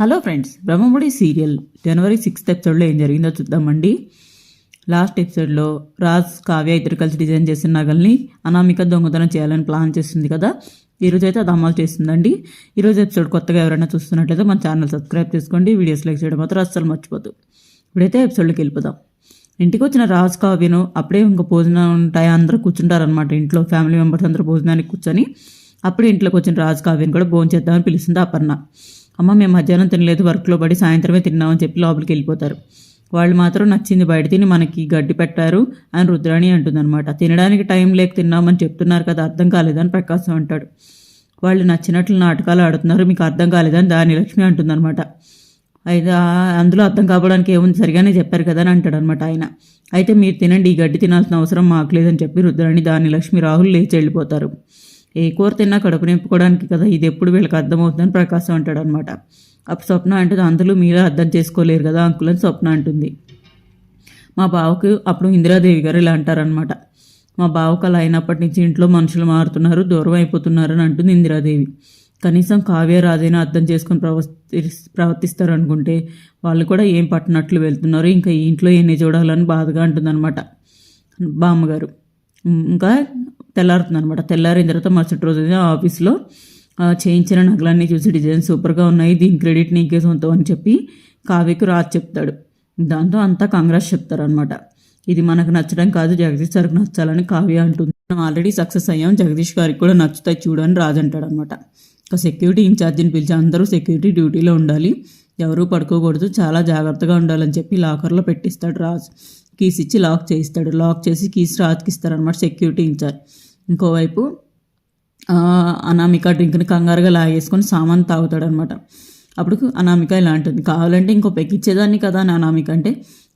Hello friends Brahmamudi serial January sixth ఎపిసోడ్లో ఏం జరిగిందో చూద్దామండి లాస్ట్ ఎపిసోడ్లో రాజ్ కావ్య ఇద్దరు కలిసి డిజైన్ చేసిన నగల్ని అనామిక దొంగతనం చేయాలని ప్లాన్ చేస్తుంది కదా. ఈరోజు అయితే అది అమలు చేస్తుందండి. ఈరోజు ఎపిసోడ్ కొత్తగా ఎవరైనా చూస్తున్నట్లయితే మన ఛానల్ సబ్స్క్రైబ్ చేసుకోండి. వీడియోస్ లైక్ చేయడం మాత్రం అస్సలు మర్చిపోదు ఇప్పుడైతే ఎపిసోడ్లోకి వెళ్ళిపోదాం. ఇంటికి వచ్చిన రాజ్ కావ్యను అప్పుడే ఇంకా భోజనం ఉంటాయి అందరూ కూర్చుంటారనమాట ఇంట్లో ఫ్యామిలీ మెంబర్స్ అందరూ భోజనానికి కూర్చొని అప్పుడే ఇంట్లోకి వచ్చిన రాజ్ కావ్యను కూడా భోజనం చేద్దామని పిలుస్తుంది అపర్ణ. అమ్మ మేము మధ్యాహ్నం తినలేదు వర్క్లో పడి సాయంత్రమే తిన్నామని చెప్పి లోపలికి వెళ్ళిపోతారు. వాళ్ళు మాత్రం నచ్చింది బయట తిని మనకి గడ్డి పెట్టారు అని రుద్రాణి అంటుందన్నమాట. తినడానికి టైం లేక తిన్నామని చెప్తున్నారు కదా అర్థం కాలేదని ప్రకాశం అంటాడు. వాళ్ళు నచ్చినట్లు నాటకాలు ఆడుతున్నారు మీకు అర్థం కాలేదని దాని లక్ష్మి అంటుందన్నమాట. అయితే అందులో అర్థం కావడానికి ఏముంది? సరిగానే చెప్పారు కదా అని అంటాడు అనమాట ఆయన. అయితే మీరు తినండి ఈ గడ్డి తినాల్సిన అవసరం మాకు లేదని చెప్పి రుద్రాణి దాని లక్ష్మి రాహుల్ లేచి వెళ్ళిపోతారు. ఏ కూర తిన్నా కడుపు నింపుకోవడానికి కదా ఇది ఎప్పుడు వీళ్ళకి అర్థమవుతుందని ప్రకాశం అంటాడు అనమాట అప్పుడు స్వప్న అంటుంది అందులో మీరే అర్థం చేసుకోలేరు కదా అంకుల్ అని స్వప్న అంటుంది. మా బావకు అప్పుడు ఇందిరాదేవి గారు ఇలా అంటారనమాట. మా బావకు అలా అయినప్పటి నుంచి ఇంట్లో మనుషులు మారుతున్నారు దూరం అయిపోతున్నారు అని అంటుంది ఇందిరాదేవి. కనీసం కావ్య రాజైనా అర్థం చేసుకొని ప్రవర్తి ప్రవర్తిస్తారు అనుకుంటే వాళ్ళు కూడా ఏం పట్టినట్లు వెళ్తున్నారు? ఇంకా ఈ ఇంట్లో ఎన్ని చూడాలని బాధగా అంటుందన్నమాట బామ్మగారు. ఇంకా తెల్లారుతుంది అనమాట తెల్లారిన తర్వాత మరుసటి రోజు ఆఫీస్లో చేయించిన నగలన్నీ చూసి డిజైన్ సూపర్గా ఉన్నాయి దీని క్రెడిట్ నీకే సొంతం అని చెప్పి కావ్యకు రాజ్ చెప్తాడు. దాంతో అంతా కాంగ్రెస్ చెప్తారనమాట ఇది మనకు నచ్చడం కాదు జగదీష్ సార్కి నచ్చాలని కావ్య అంటుంది. మనం ఆల్రెడీ సక్సెస్ అయ్యాం జగదీష్ గారికి కూడా నచ్చుతాయి చూడని రాజు అంటాడు అనమాట ఒక సెక్యూరిటీ ఇన్ఛార్జిని పిలిచి అందరూ సెక్యూరిటీ డ్యూటీలో ఉండాలి ఎవరూ పడుకోకూడదు చాలా జాగ్రత్తగా ఉండాలని చెప్పి లాకర్లో పెట్టిస్తాడు రాజు. కీస్ ఇచ్చి లాక్ చేయిస్తాడు. లాక్ చేసి కీస్ రాజుకి ఇస్తారనమాట సెక్యూరిటీ ఇన్ఛార్జ్. ఇంకోవైపు అనామిక డ్రింక్ని కంగారుగా లాగేసుకొని సామాన్ తాగుతాడనమాట అప్పుడు అనామిక ఇలా అంటుంది కావాలంటే ఇంకో పెక్కిచ్చేదాన్ని కదా అని అనామిక అంటే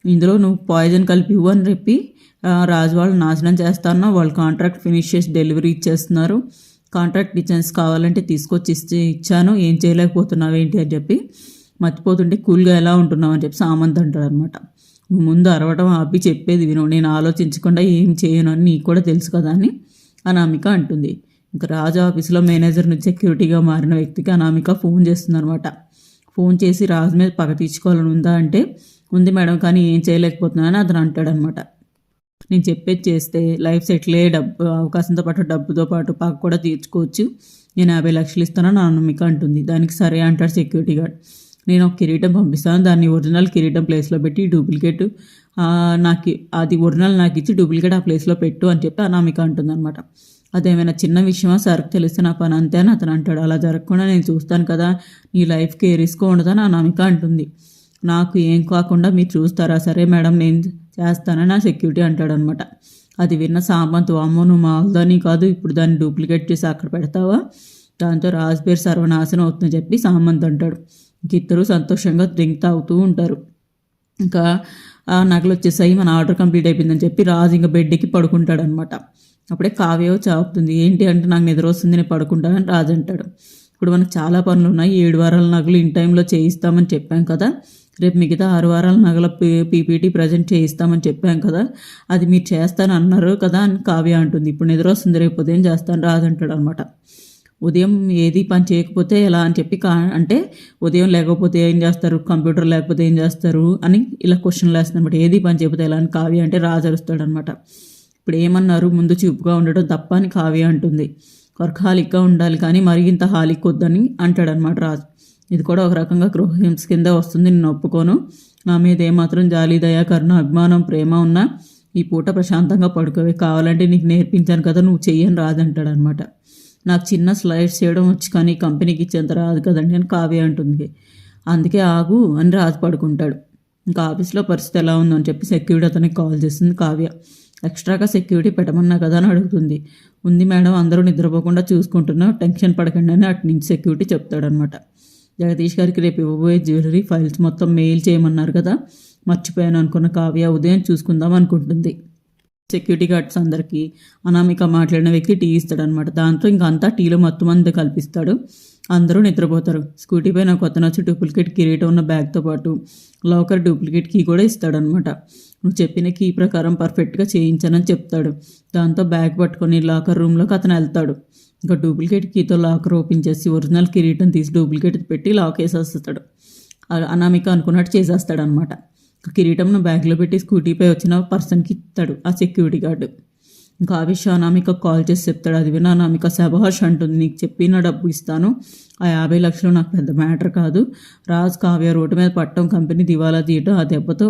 ఇందులో నువ్వు పాయిజన్ కలిపి ఇవ్వు అని చెప్పి రాజు వాళ్ళు నాశనం చేస్తారన్నా వాళ్ళు కాంట్రాక్ట్ ఫినిష్ చేసి డెలివరీ ఇచ్చేస్తున్నారు. కాంట్రాక్ట్ డిజైన్స్ కావాలంటే తీసుకొచ్చి ఇచ్చి ఇచ్చాను ఏం చేయలేకపోతున్నావు ఏంటి అని చెప్పి మర్చిపోతుంటే కూల్గా ఎలా ఉంటున్నావు అని చెప్పి సామంత్ అంటాడు అనమాట నువ్వు ముందు అరవటం ఆపి చెప్పేది విను. నేను ఆలోచించకుండా ఏం చేయను అని నీకు కూడా తెలుసు కదా అని అనామిక అంటుంది. ఇంకా రాజు ఆఫీస్లో మేనేజర్ నుంచి సెక్యూరిటీగా మారిన వ్యక్తికి అనామిక ఫోన్ చేస్తుందనమాట ఫోన్ చేసి రాజు మీద పగ తీర్చుకోవాలని ఉందా అంటే ఉంది మేడం కానీ ఏం చేయలేకపోతున్నానని అతను అంటాడనమాట నేను చెప్పేది చేస్తే లైఫ్ సెటిలే డబ్బు అవకాశంతో పాటు డబ్బుతో పాటు పగ కూడా తీర్చుకోవచ్చు. నేను యాభై లక్షలు ఇస్తానని అనామిక అంటుంది. దానికి సరే అంటాడు సెక్యూరిటీ గార్డ్. నేను ఒక కిరీటం పంపిస్తాను. దాన్ని ఒరిజినల్ కిరీటం ప్లేస్లో పెట్టి డూప్లికేట్. నాకు అది ఒరిజినల్ నాకు ఇచ్చి డూప్లికేట్ ఆ ప్లేస్లో పెట్టు అని చెప్పి అనామిక అంటుందన్నమాట. అదేమైనా చిన్న విషయమా? సరుకు తెలిస్తే నా పని అంతే అని అతను అంటాడు. అలా జరగకుండా నేను చూస్తాను కదా నీ లైఫ్కి రిస్క్ ఉండదని అనామిక అంటుంది. నాకు ఏం కాకుండా మీరు చూస్తారా? సరే మేడం నేను చేస్తానని నా సెక్యూరిటీ అంటాడు అనమాట అది విన్న సామంత్ అమ్మో నువ్వు మాల్దాని కాదు ఇప్పుడు దాన్ని డూప్లికేట్ చేసి అక్కడ పెడతావా? దాంతో రాజ్బేర్ సర్వనాశనం అవుతుందని చెప్పి సామంత్ అంటాడు. ఇద్దరు సంతోషంగా డ్రింక్ తాగుతూ ఉంటారు. ఇంకా ఆ నగలు వచ్చేసాయి మన ఆర్డర్ కంప్లీట్ అయిపోయిందని చెప్పి రాజు ఇంకా బెడ్కి పడుకుంటాడు అనమాట అప్పుడే కావ్య చాపుతుంది ఏంటి అంటే నాకు నిద్ర వస్తుంది నేను పడుకుంటానని రాజు అంటాడు. ఇప్పుడు మనకు చాలా పనులు ఉన్నాయి ఏడు వారాల నగలు ఇన్ టైంలో చేయిస్తామని చెప్పాం కదా. రేపు మిగతా ఆరు వారాల నగల పీపీటీ ప్రజెంట్ చేయిస్తామని చెప్పాం కదా. అది మీరు చేస్తాను అన్నారు కదా అని కావ్య అంటుంది. ఇప్పుడు నిద్ర వస్తుంది రేపు ఉదయం చేస్తాను రాజు అంటాడు అనమాట ఉదయం ఏది పని చేయకపోతే ఎలా అని చెప్పి కా అంటే ఉదయం లేకపోతే ఏం చేస్తారు? కంప్యూటర్ లేకపోతే ఏం చేస్తారు? అని ఇలా క్వశ్చన్లు వేస్తుందన్నమాట. ఏది పని చేయకపోతే ఎలా అని కావ్య అంటే రాజు అరుస్తాడు అనమాట ఇప్పుడు ఏమన్నారు? ముందు చూపుగా ఉండడం తప్ప అని కావ్య అంటుంది. వర్కహాలిక్గా ఉండాలి కానీ మరి ఇంత హాలిక్ వద్దని అంటాడనమాట రాజు. ఇది కూడా ఒక రకంగా గృహహింస కింద వస్తుంది. నేను ఒప్పుకోను. నా మీద ఏమాత్రం జాలి దయ కరుణ అభిమానం ప్రేమ ఉన్నా ఈ పూట ప్రశాంతంగా పడుకోవే. కావాలంటే నీకు నేర్పించాను కదా నువ్వు చెయ్యని రాదంటాడనమాట నాకు చిన్న స్లైడ్స్ చేయడం వచ్చి కానీ కంపెనీకి ఇచ్చేంత రాదు కదండి అని కావ్య అంటుంది. అందుకే ఆగు అని రాజు పడుకుంటాడు. ఇంకా ఆఫీస్లో పరిస్థితి ఎలా ఉందని చెప్పి సెక్యూరిటీ అతనికి కాల్ చేస్తుంది కావ్య. ఎక్స్ట్రాగా సెక్యూరిటీ పెట్టమన్నా కదా అని అడుగుతుంది. ఉంది మేడం అందరూ నిద్రపోకుండా చూసుకుంటున్నా టెన్షన్ పడకండి అని అటు నుంచి సెక్యూరిటీ చెప్తాడనమాట. జగదీష్ గారికి రేపు ఇవ్వబోయే జ్యువెలరీ ఫైల్స్ మొత్తం మెయిల్ చేయమన్నారు కదా మర్చిపోయాను అనుకున్న కావ్య ఉదయం చూసుకుందాం అనుకుంటుంది. సెక్యూరిటీ గార్డ్స్ అందరికీ అనామిక మాట్లాడిన వ్యక్తి టీ ఇస్తాడు అనమాట దాంతో ఇంకా అంతా టీలో మొత్తం అంతా కల్పిస్తాడు. అందరూ నిద్రపోతారు. స్కూటీ పైన కొత్త నచ్చి డూప్లికేట్ కిరీటం ఉన్న బ్యాగ్తో పాటు లాకర్ డూప్లికేట్ కీ కూడా ఇస్తాడనమాట నువ్వు చెప్పిన కీ ప్రకారం పర్ఫెక్ట్గా చేయించానని చెప్తాడు. దాంతో బ్యాగ్ పట్టుకొని లాకర్ రూమ్లోకి అతను వెళ్తాడు. ఇంకా డూప్లికేట్ కీతో లాకర్ ఓపెన్ చేసి ఒరిజినల్ కిరీటం తీసి డూప్లికేట్ పెట్టి లాక్ వేసేస్తాడు. అనామిక అనుకున్నట్టు చేసేస్తాడనమాట కిరీటంను బ్యాగ్లో పెట్టి స్కూటీపై వచ్చిన పర్సన్కి ఇస్తాడు ఆ సెక్యూరిటీ గార్డు. ఇంకా ఆ అనామిక కాల్ చేసి చెప్తాడు అది విన్న అనామిక శభాష్ అంటుంది నీకు చెప్పిన డబ్బు ఇస్తాను. ఆ యాభై లక్షలు నాకు పెద్ద మ్యాటర్ కాదు. రాజ్ కావ్య రోడ్డు మీద పట్టడం కంపెనీ దివాలా తీయటం ఆ దెబ్బతో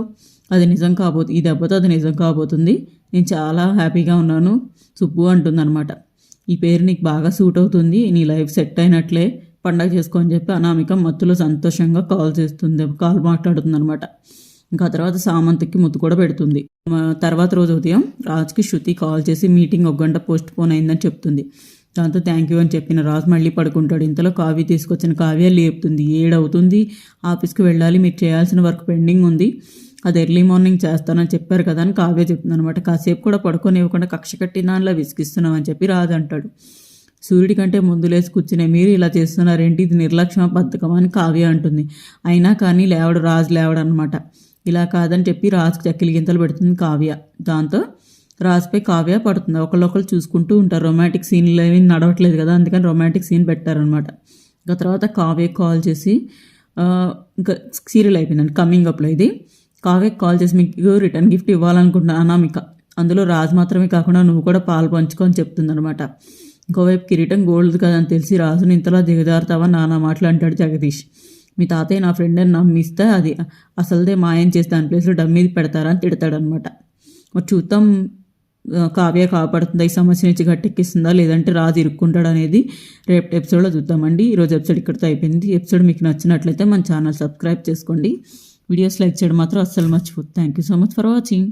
అది నిజం కాబోతుంది ఈ దెబ్బతో అది నిజం కాబోతుంది. నేను చాలా హ్యాపీగా ఉన్నాను సుబ్బు అంటుందన్నమాట. ఈ పేరు నీకు బాగా సూట్ అవుతుంది నీ లైఫ్ సెట్ అయినట్లే. పండగ చేసుకో అని చెప్పి అనామిక మత్తులో సంతోషంగా కాల్ చేస్తుంది కాల్ మాట్లాడుతుంది అనమాట ఇంకా తర్వాత సామంత్కి ముద్దు కూడా పెడుతుంది. తర్వాత రోజు ఉదయం రాజ్కి శృతి కాల్ చేసి మీటింగ్ ఒక గంట పోస్ట్ పోన్ అయిందని చెప్తుంది. దాంతో థ్యాంక్ యూ అని చెప్పిన రాజు మళ్ళీ పడుకుంటాడు. ఇంతలో కావ్య తీసుకొచ్చిన కావ్య లేపుతుంది. ఏడవుతుంది. ఆఫీస్కి వెళ్ళాలి. మీరు చేయాల్సిన వర్క్ పెండింగ్ ఉంది. అది ఎర్లీ మార్నింగ్ చేస్తానని చెప్పారు కదా అని కావ్య చెప్తుంది అనమాట కాసేపు కూడా పడుకొని ఇవ్వకుండా కక్ష కట్టిన దానిలా విసిగిస్తున్నాం అని చెప్పి రాజు అంటాడు. సూర్యుడి కంటే ముందు లేచి కూర్చునే మీరు ఇలా చేస్తున్నారేంటి? ఇది నిర్లక్ష్యం బద్ధకం అని కావ్య అంటుంది. అయినా కానీ లేవడు రాజు లేవడు అనమాట ఇలా కాదని చెప్పి రాజుకి చక్కిలి గింతలు పెడుతుంది కావ్య. దాంతో రాజుపై కావ్య పడుతుంది. ఒకళ్ళొకళ్ళు చూసుకుంటూ ఉంటారు. రొమాంటిక్ సీన్లు ఏమీ నడవట్లేదు కదా అందుకని రొమాంటిక్ సీన్ పెట్టారనమాట ఇంకా తర్వాత కావ్య కాల్ చేసి ఇంకా సీరియల్ అయిపోయిందండి కమింగ్ అప్లో ఇది. కావ్యకి కాల్ చేసి మీకు రిటర్న్ గిఫ్ట్ ఇవ్వాలనుకుంటున్నాను అనామిక. అందులో రాజు మాత్రమే కాకుండా నువ్వు కూడా పాలు పంచుకొని చెప్తుందనమాట ఇంకోవైపు కిరీటం గోల్డ్ కదని తెలిసి రాజుని ఇంతలా దిగజారుతావా నానా మాటలు అంటాడు జగదీష్. మీ తాతయ్య నా ఫ్రెండ్ అని నమ్మిస్తే అది అసలుదే మాయం చేసి దాని ప్లేస్లో డమ్మీది పెడతారని తిడతాడనమాట మరి చూద్దాం కావ్య కాపాడుతుందా? ఈ సమస్య నుంచి గట్టెక్కిస్తుందా? లేదంటే రాజు ఇరుక్కుంటాడు అనేది రేపు ఎపిసోడ్లో చూద్దామండి. ఈరోజు ఎపిసోడ్ ఇక్కడితో అయిపోయింది. ఎపిసోడ్ మీకు నచ్చినట్లయితే మన ఛానల్ సబ్స్క్రైబ్ చేసుకోండి. వీడియోస్ లైక్ చేయడం మాత్రం అస్సలు మర్చిపోతుంది thank you so much for watching